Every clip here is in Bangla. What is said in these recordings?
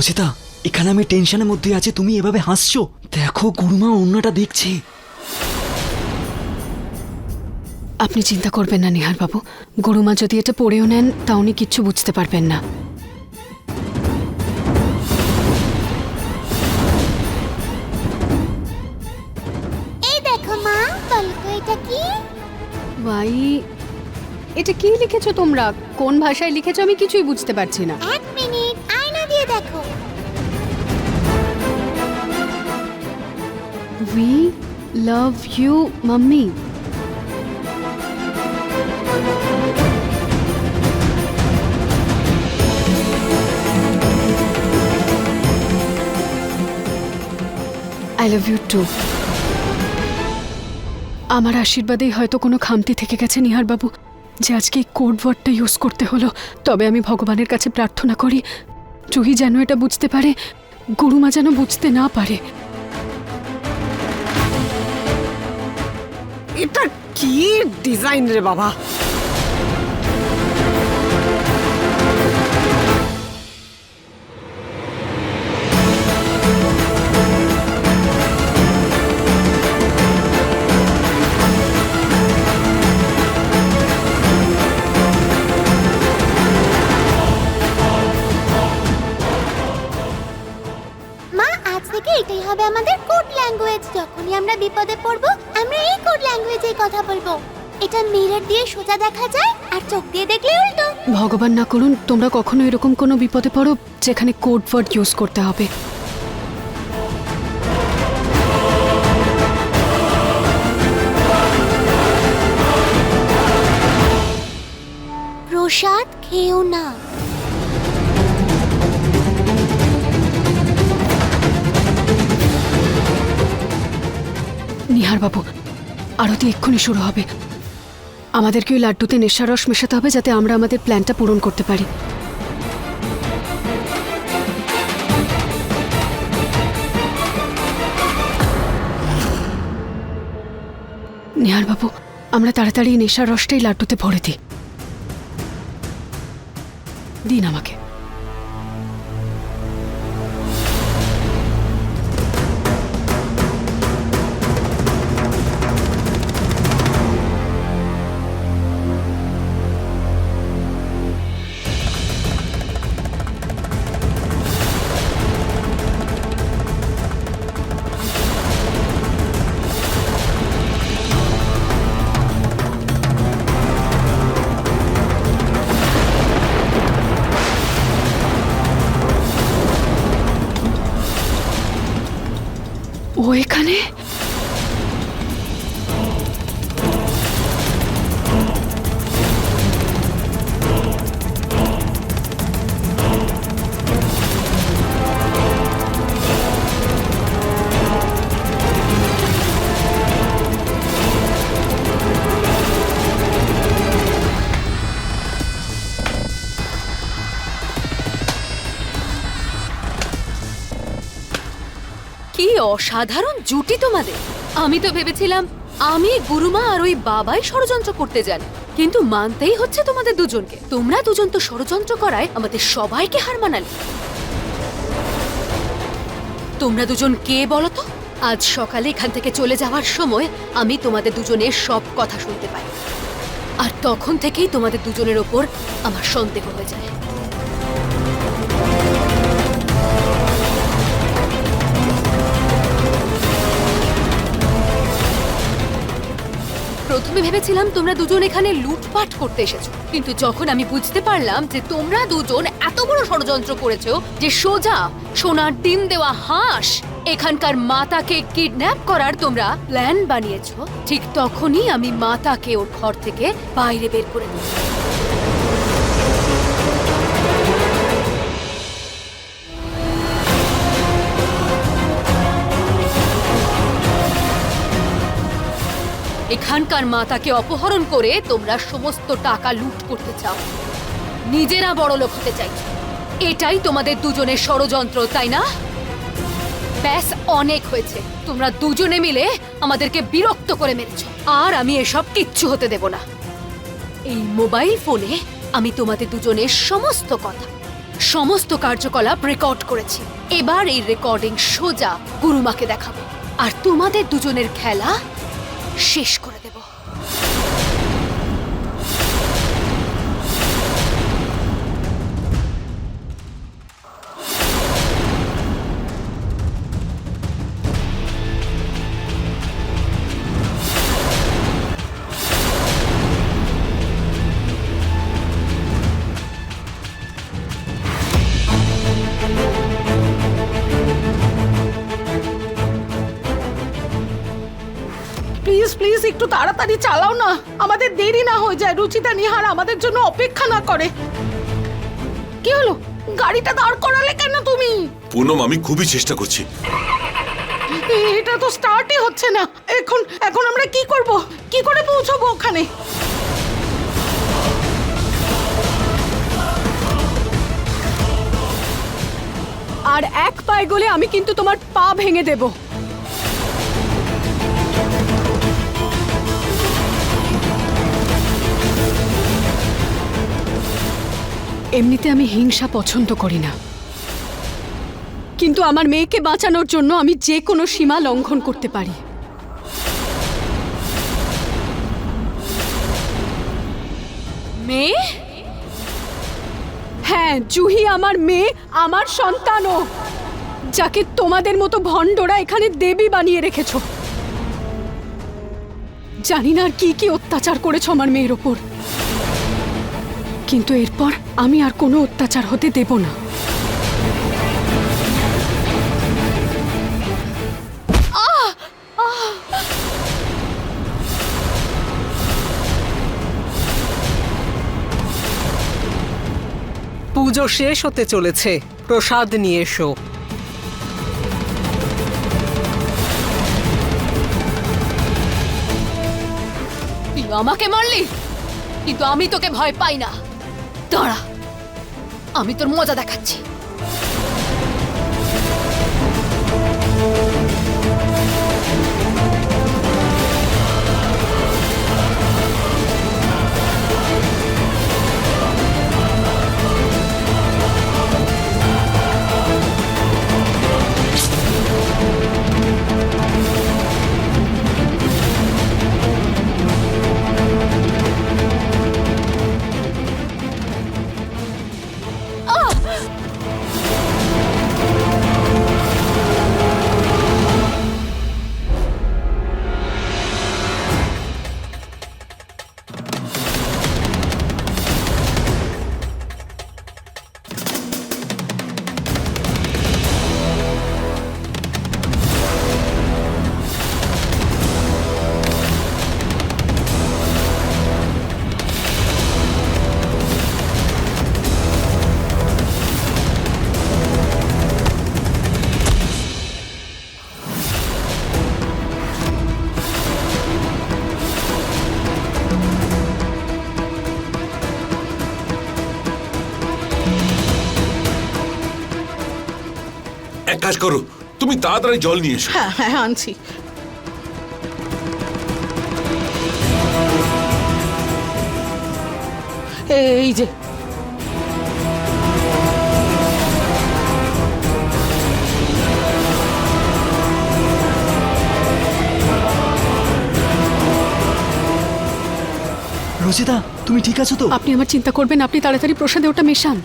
রচিতা এখানে আমি টেনশনের মধ্যে আছি তুমি এভাবে হাসছো। দেখো গুরুমা অন্যটা দেখছে। আপনি চিন্তা করবেন না নিহার বাবু। গুরুমা যদি এটা পড়েও নেন তা উনি কিচ্ছু বুঝতে পারবেন না। এই দেখো মা বলতো এটা কি? ভাই এটা কি লিখেছো তোমরা? কোন ভাষায় লিখেছো আমি কিছুই বুঝতে পারছি না। এক love you mummy I love you too আমার আশীর্বাদেই হয়তো কোনো খামতি থেকে গেছে নিহার বাবু যে আজকে এই কোড ওয়ার্ডটা ইউজ করতে হলো। তবে আমি ভগবানের কাছে প্রার্থনা করি জুহি যেন এটা বুঝতে পারে, গুরুমা যেন বুঝতে না পারে। এটা কি ডিজাইন রে বাবা? কথা বলব। এটা মিরর দিয়ে সোজা দেখা যায় আর চোখ দিয়ে দেখলে উল্টো। ভগবান না করুন তোমরা কখনো এরকম কোনো বিপদে পড়ো যেখানে কোড ওয়ার্ড ইউজ করতে হবে। প্রসাদ খেও না। নিহার বাবু আরতি এক্ষুনি শুরু হবে। আমাদেরকে ওই লাড্ডুতে নেশার রস মেশাতে হবে যাতে আমরা আমাদের প্ল্যানটা পূরণ করতে পারি। নিহার বাবু, আমরা তাড়াতাড়ি নেশার রসটাই লাড্ডুতে ভরে দিই। দিন আমাকে। অসাধারণ জুটি তোমাদের। আমি তো ভেবেছিলাম, আমি, গুরুমা আর ওই বাবাই ষড়যন্ত্র করতে যান। কিন্তু মানতেই হচ্ছে তোমাদের দুজনকে। তোমরা দুজন তো ষড়যন্ত্র করায় আমাদের সবাইকে হার মানালে। তোমরা দুজন কে বলো তো? আজ সকালে এখান থেকে চলে যাওয়ার সময় আমি তোমাদের দুজনের সব কথা শুনতে পাই। আর তখন থেকেই তোমাদের দুজনের ওপর আমার সন্দেহ হয়ে যায়। ভেবেছিলাম তোমরা দুজন এখানে লুটপাট করতে এসেছ। কিন্তু যখন আমি বুঝতে পারলাম যে তোমরা দুজন এত বড় ষড়যন্ত্র করেছ যে সোজা সোনার ডিম দেওয়া হাঁস এখানকার মাতাকে কিডন্যাপ করার তোমরা প্ল্যান বানিয়েছো, ঠিক তখনই আমি মাতাকে ওর ঘর থেকে বাইরে বের করে দিই এখানকার মাতাকে অপহরণ করে তোমরা সমস্ত টাকা লুট করতে চাও। নিজেরা বড় লোক হতে চাই। এটাই তোমাদের দুজনের ষড়যন্ত্র, তাই না? ব্যাস, অনেক হয়েছে। তোমরা দুজনে মিলে আমাদেরকে বিরক্ত করে মেরেছ। আর আমি এসব কিচ্ছু হতে দেব না। এই মোবাইল ফোনে আমি তোমাদের দুজনের সমস্ত কথা, সমস্ত কার্যকলাপ রেকর্ড করেছি। এবার এই রেকর্ডিং সোজা গুরুমাকে দেখাবো। আর তোমাদের দুজনের খেলা শেষ করে একটু তাড়াতাড়ি চালাও না। আমাদের দেরি না হয়ে যায়। রুচিতা নিহার আমাদের জন্য অপেক্ষা না করে। কি হলো? গাড়িটা দাঁড় করালে কেন তুমি? পুনম আমি খুবই চেষ্টা করছি। এটা তো স্টার্টই হচ্ছে না। এখন এখন আমরা কি করব? কি করে পৌঁছবো ওখানে? আর এক পায়ে গলে আমি কিন্তু তোমার পা ভেঙে দেব। এমনিতে আমি হিংসা পছন্দ করি না। কিন্তু আমার মেয়েকে বাঁচানোর জন্য আমি যে কোনো সীমা লঙ্ঘন করতে পারি। মেয়ে? হ্যাঁ জুহি আমার মেয়ে, আমার সন্তানও। যাকে তোমাদের মতো ভণ্ডরা এখানে দেবী বানিয়ে রেখেছ। জানি না আর কি কি অত্যাচার করেছ আমার মেয়ের ওপর। কিন্তু এরপর আমি আর কোনো অত্যাচার হতে দেব না। পুজো শেষ হতে চলেছে। প্রসাদ নিয়ে এসো। তুই আমাকে মারলি? কিন্তু আমি তোকে ভয় পাই না। দাঁড়া। আমি তোর মজা দেখাচ্ছি। কাজ করো। তুমি তাড়াতাড়ি জল নিয়ে এসো। হ্যাঁ হ্যাঁ আনছি। এই যে। রচিতা তুমি ঠিক আছো তো? আপনি আমার চিন্তা করবেন আপনি তাড়াতাড়ি প্রসাদে ওটা মেশান।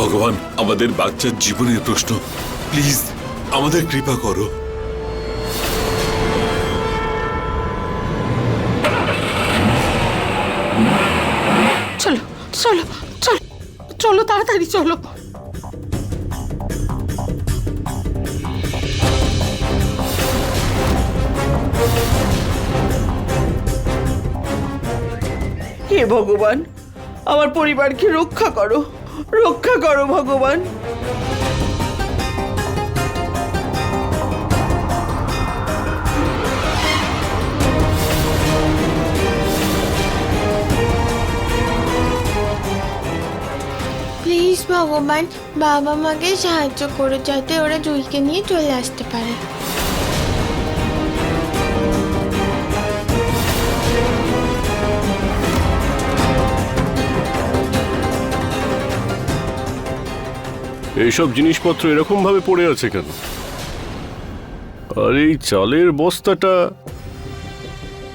ভগবান আমাদের বাচ্চার জীবনের প্রশ্ন। প্লিজ আমাদের কৃপা করো। চলো চলো চলো চলো তাড়াতাড়ি চলো। হে ভগবান আমার পরিবারকে রক্ষা করো। রক্ষা করো, ভগবান। প্লিজ ভগবান বাবা মাকে সাহায্য করো যাতে ওরা জুইকে নিয়ে চলে আসতে পারে। এইসব জিনিসপত্র এরকম ভাবে পড়ে আছে কেন? আর, এই চালের বস্তাটা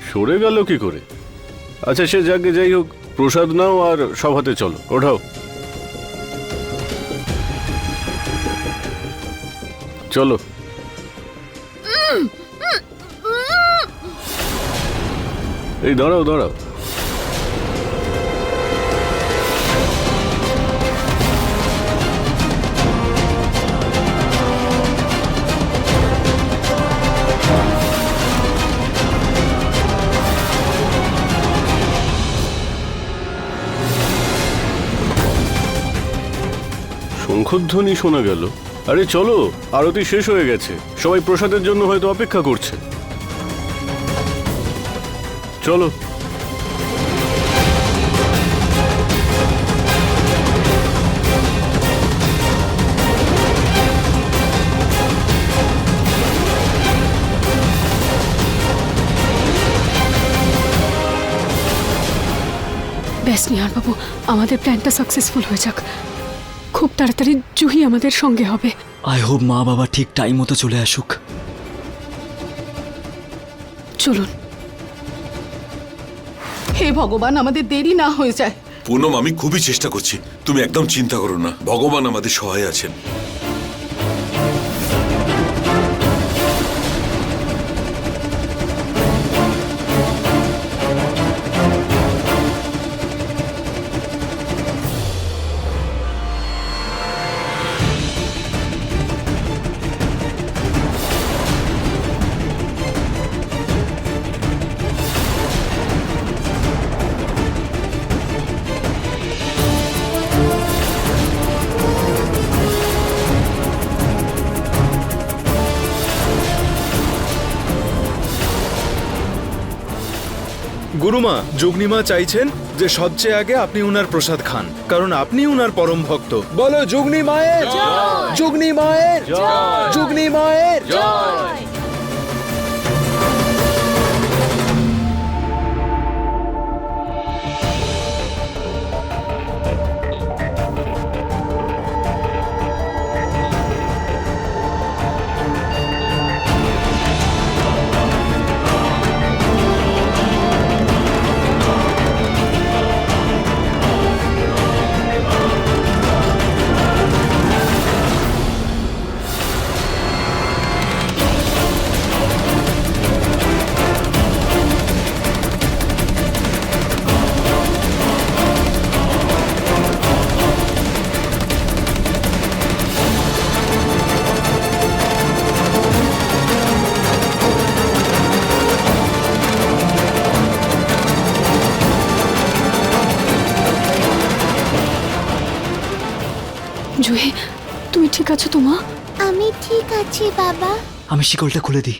সরে গেল কি করে? আচ্ছা সে যাকে যাই হোক, প্রসাদ নাও আর সভাতে চলো, ওঠাও। চলো। এই, দাঁড়াও দাঁড়াও। শঙ্খধ্বনি শোনা গেল। আরে চলো, আরতি শেষ হয়ে গেছে। সবাই প্রসাদের জন্য হয়তো অপেক্ষা করছে। চলো। ব্যাস নিহার বাবু আমাদের প্ল্যানটা সাকসেসফুল হয়ে যাক। খুব তাড়াতাড়ি জুহি আমাদের সঙ্গে হবে। আই হোপ মা বাবা ঠিক টাইম মতো চলে আসুক। চলুন। হে ভগবান আমাদের দেরি না হয়ে যায়। পুনম আমি খুবই চেষ্টা করছি। তুমি একদম চিন্তা করো না। ভগবান আমাদের সহায় আছেন। গুরুমা যুগনিমা চাইছেন যে সবচেয়ে আগে আপনি উনার প্রসাদ খান কারণ আপনি উনার পরম ভক্ত। বলো যুগনি মায়ের যুগ্নি মায়ের যুগনি মায়ের জুহি তুমি ঠিক আছো তো মা? আমি ঠিক আছি বাবা। আমি শিকলটা খুলে দিই।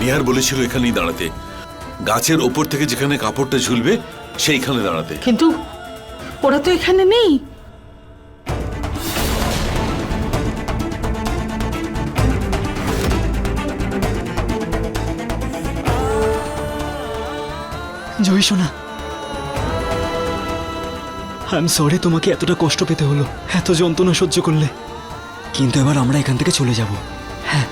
নিহার বলেছিল এখানেই দাঁড়াতে। গাছের ওপর থেকে যেখানে কাপড়টা ঝুলবে সেইখানে দাঁড়াতে। কিন্তু ওরা তো এখানে নেই। জয় সোনা। আই সরি তোমাকে এতটা কষ্ট পেতে হলো। এত যন্ত্রণা সহ্য করলে। কিন্তু এবার আমরা এখান থেকে চলে যাব। হ্যাঁ।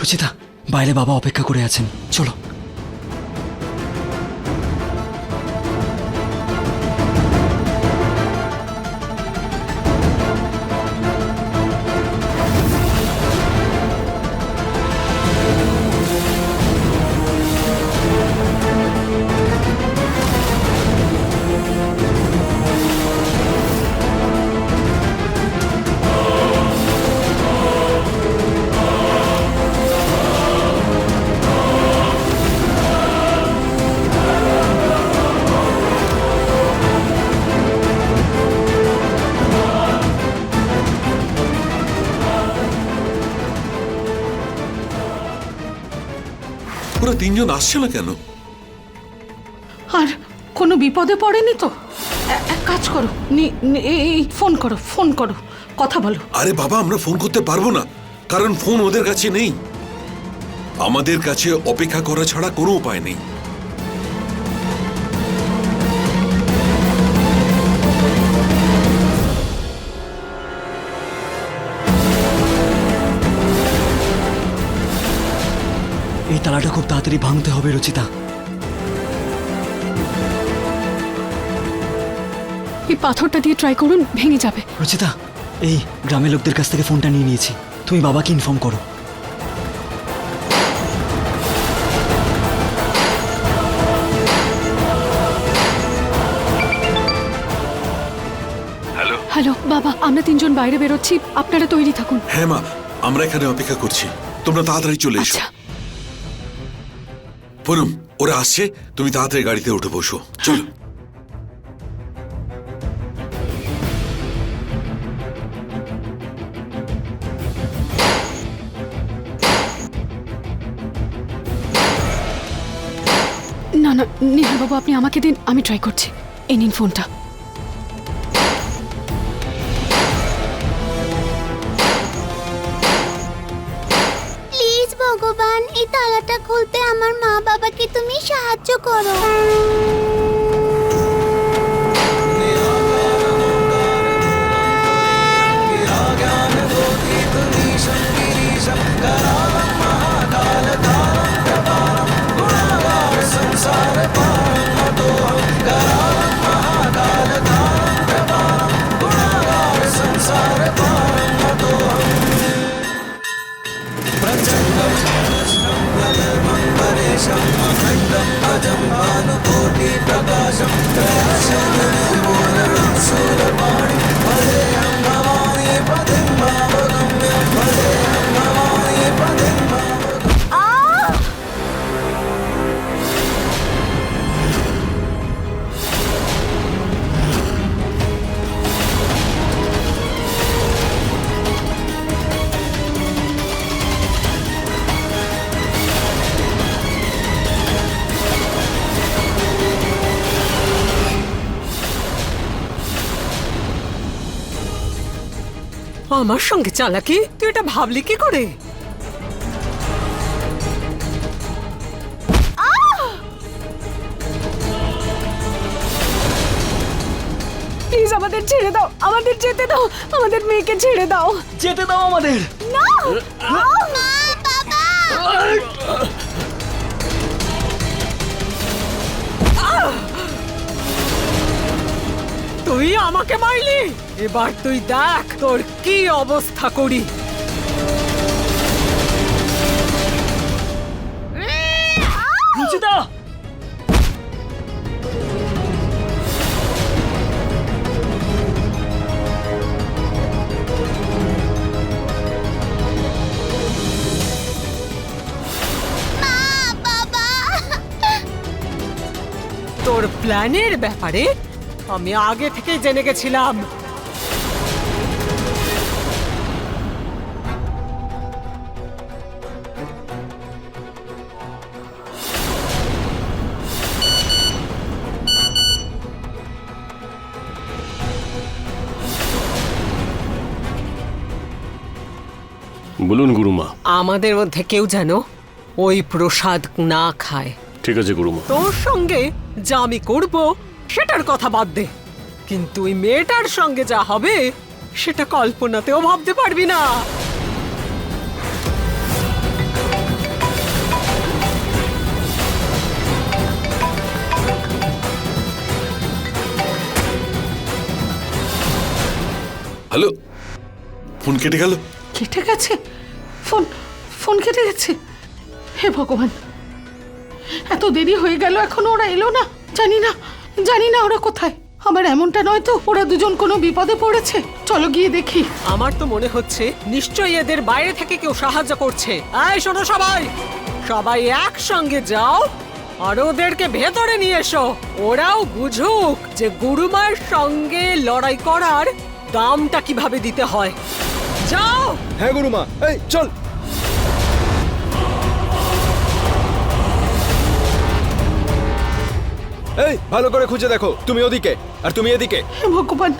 রুচিতা, বাইরে বাবা অপেক্ষা করে আছেন। চলো। তিনজন আসছে না কেন? আর কোনো বিপদে পড়েনি তো? এক কাজ করো এই ফোন করো ফোন করো কথা বলো। আরে বাবা আমরা ফোন করতে পারব না কারণ ফোন ওদের কাছে নেই। আমাদের কাছে অপেক্ষা করা ছাড়া কোনো উপায় নেই। তালাটা খুব তাড়াতাড়ি ভাঙতে হবে রচিতা। এই পাথরটা দিয়ে ট্রাই করুন ভেঙে যাবে। রচিতা এই গ্রামের লোকদের কাছ থেকে ফোনটা নিয়ে নিয়েছি। তুমি বাবাকে ইনফর্ম করো। হ্যালো বাবা আমরা তিনজন বাইরে বেরোচ্ছি আপনারা তৈরি থাকুন। হ্যাঁ মা আমরা এখানে অপেক্ষা করছি। তোমরা তাড়াতাড়ি চলে এসো। পরুম ওরা আসছে। তুমি তাড়াতাড়ি গাড়িতে উঠে বসো। চলো। না না নিহার বাবু আপনি আমাকে দিন আমি ট্রাই করছি। এই নিন ফোনটা। প্লিজ ভগবান এই তালাটা খুলতে আমার মা সাহায্য করো செல்ல போல நான் আমার সঙ্গে চালাকি? তুই এটা ভাবলি কি করে? প্লিজ আমাদের ছেড়ে দাও আমাদের যেতে দাও আমাদের মেয়েকে ছেড়ে দাও। যেতে দাও আমাদের। মা তুই আমাকে মারলি? এবার তুই দেখ তোর কি অবস্থা করি। রচিতা! তোর প্ল্যানের ব্যাপারে আমি আগে থেকে জেনে গেছিলাম। বলুন গুরুমা। আমাদের মধ্যে কেউ যেন ওই প্রসাদ না খায়। ঠিক আছে গুরুমা। তোর সঙ্গে যা আমি করব সেটার কথা বাদ দে। কিন্তু ওই মেয়েটার সঙ্গে যা হবে সেটা কল্পনাতেও ভাবতে পারবি না। হ্যালো ফোন কেটে গেল? কেটে গেছে? ফোন ফোন কেটে গেছে? হে ভগবান এত দেরি হয়ে গেল এখনও ওরা এলো না? জানি না। জানি না ওরা কোথায়। আমার এমনটা নয় তো ওরা দুজন কোনো বিপদে পড়েছে। চলো গিয়ে দেখি। আমার তো মনে হচ্ছে নিশ্চয়ই এদের বাইরে থেকে কেউ সাহায্য করছে। আয় শোনো সবাই। সবাই একসঙ্গে যাও আর ওদেরকে ভেতরে নিয়ে এসো। ওরাও বুঝুক যে গুরুমার সঙ্গে লড়াই করার দামটা কীভাবে দিতে হয়। যাও! হ্যাঁ গুরুমা। এই চল। এই ভালো করে খুঁজে দেখো। তুমি ওদিকে আর তুমি এদিকে। হে ভগবান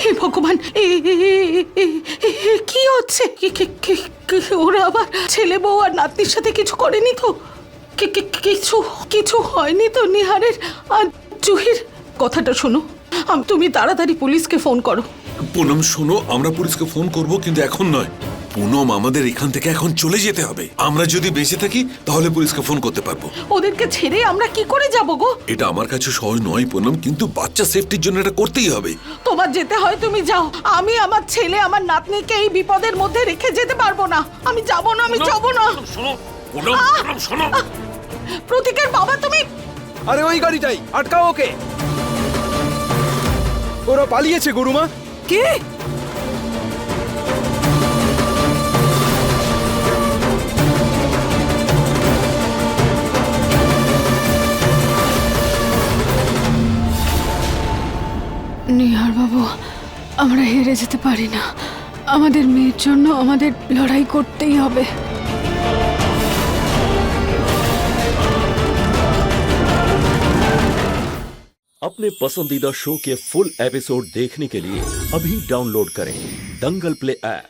হে ভগবান এ এ- এ- এ- এ- কি হচ্ছে? কি- কি- কি- কি- ওরা আবার ছেলে বউ আর নাতনির সাথে কিছু করেনি তো? কি- কি- কিছু কিছু হয়নি তো নিহারের? আর জুহির? কথাটা শোনো আম- তুমি তাড়াতাড়ি পুলিশকে ফোন করো। পুনম শোনো আমরা পুলিশকে ফোন করব কিন্তু এখন নয়। পুনম আমাদের এখান থেকে এখন চলে যেতে হবে। আমরা যদি বেঁচে থাকি তাহলে পুলিশকে ফোন করতে পারব। ওদেরকে ছেড়ে আমরা কি করে যাব গো? এটা আমার কাছে সহজ নয় পুনম কিন্তু বাচ্চা সেফটির জন্য এটা করতেই হবে। তোমার যেতে হয় তুমি যাও। আমি আমার ছেলে আমার নাতনিকে এই বিপদের মধ্যে রেখে যেতে পারব না। আমি যাব না আমি যাব না। শোনো পুনম শোনো। প্রতীকের বাবা তুমি? আরে ওই গাড়িটাই আটকাও ওকে। ওরা পালিয়েছে গুরুমা। কি? নিহার বাবু আমরা হেরে যেতে পারি না আমাদের মেয়ের জন্য আমাদের লড়াই করতেই হবে अपने पसंदीदा शो के फुल एपिसोड देखने के लिए अभी डाउनलोड करें दंगल प्ले ऐप